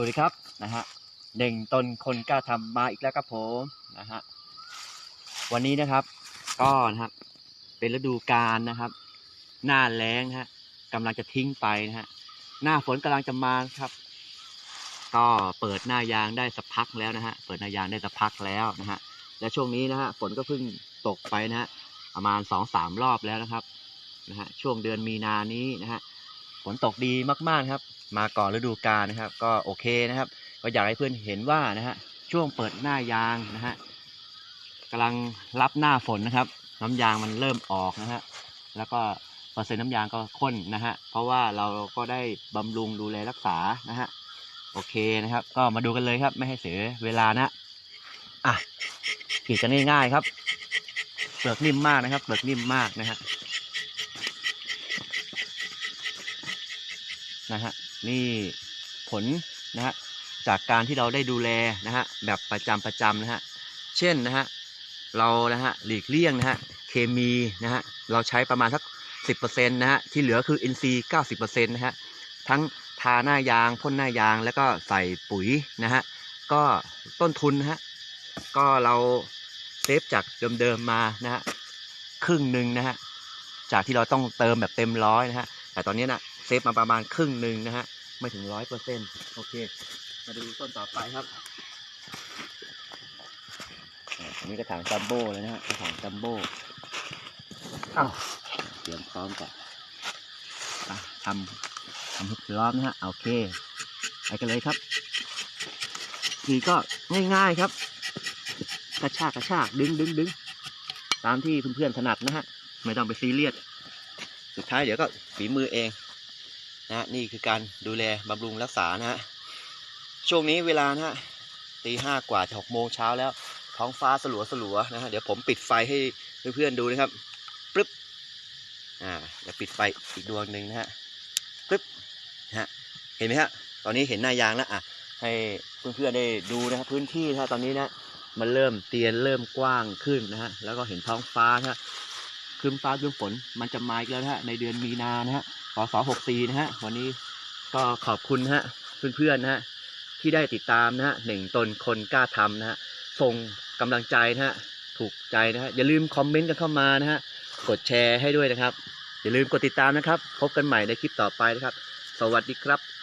วัสดีครับนะฮะเด่งตนคนกล้าทำมาอีกแล้วครับผมนะฮะวันนี้นะครับก็นะครับเป็นฤดูกาลนะครับ หน้าแล้งฮะกำลังจะทิ้งไปนะฮะหน้าฝนกำลังจะมาครับ ก็เปิดหน้ายางได้สักพักแล้วนะฮะเปิดหน้ายางได้สักพักแล้วนะฮะและช่วงนี้นะฮะฝนก็เพิ่งตกไปนะฮะประมาณสองสามรอบแล้วนะครับนะฮะช่วงเดือนมีนานี้นะฮะ ฝนตกดีมากๆครับ มาก่อนฤดูกาลนะครับ ก็โอเคนะครับ ก็อยากให้เพื่อนเห็นว่านะฮะช่วงเปิดหน้ายางนะฮะกำลังรับหน้าฝนนะครับ น้ำยางมันเริ่มออกนะฮะแล้วก็เปอร์เซ็นต์น้ำยางก็ข้นนะฮะเพราะว่าเราก็ได้บำรุงดูแลรักษานะฮะโอเคนะครับ ก็มาดูกันเลยครับ ไม่ให้เสียเวลานะอะขีดกันง่ายๆครับเปลือกนิ่มมากนะครับเปลือกนิ่มมากนะฮะ นะฮะนี่ผลนะฮะจากการที่เราได้ดูแลนะฮะแบบประจำประจำนะฮะเช่นนะฮะเรานะฮะหลีกเลี่ยงนะฮะเคมีนะฮะเราใช้ประมาณสักสิบเปอร์เซ็นต์นะฮะที่เหลือคืออินทรีย์เก้าสิบเปอร์เซ็นต์นะฮะทั้งทาหน้ายางพ่นหน้ายางแล้วก็ใส่ปุ๋ยนะฮะก็ต้นทุนนะฮะก็เราเซฟจากเดิมๆมานะฮะครึ่งหนึ่งนะฮะจากที่เราต้องเติมแบบเต็มร้อยนะฮะแต่ตอนนี้นะ เซฟมาประมาณครึ่งหนึ่งนะฮะ ไม่ถึงร้อยเปอร์เซ็นต์โอเค มาดูต้นต่อไปครับอ่าอันนี้กระถางจัมโบ้เลยนะฮะกระถางจัมโบ้อ้าวเตรียมพร้อมก่อนอะทำทำให้พร้อมนะฮะโอเคไปกันเลยครับนี่ก็ง่ายๆครับ กระชากกระชากดึงดึงดึงตามที่เพื่อนๆถนัดนะฮะ ไม่ต้องไปซีเรียส สุดท้ายเดี๋ยวก็ฝีมือเอง นะนี่คือการดูแลบำรุงรักษานะฮะช่วงนี้เวลานะฮะตีห้ากว่าจะหกโมงเช้าแล้ว ท้องฟ้าสลัวสลัวนะฮะเดี๋ยวผมปิดไฟให้เพื่อนๆดูนะครับปึ๊บอ่าเดี๋ยวปิดไฟอีกดวงหนึ่งนะฮะปึ๊บฮะเห็นไหมฮะตอนนี้เห็นหน้ายางแล้วอะให้เพื่อนๆได้ดูนะครับพื้นที่นะฮะตอนนี้นะมันเริ่มเตียนเริ่มกว้างขึ้นนะฮะแล้วก็เห็นท้องฟ้านะฮะครึ้มฟ้าครึ้มฝนมันจะมาอีกแล้วนะฮะในเดือนมีนานะฮะ สอหกสี่นะฮะ วันนี้ก็ขอบคุณฮะเพื่อนๆนะฮะที่ได้ติดตามนะฮะหนึ่งตนคนกล้าทำนะฮะส่งกำลังใจนะฮะถูกใจนะฮะอย่าลืมคอมเมนต์กันเข้ามานะฮะกดแชร์ให้ด้วยนะครับ อย่าลืมกดติดตามนะครับ พบกันใหม่ในคลิปต่อไปนะครับ สวัสดีครับ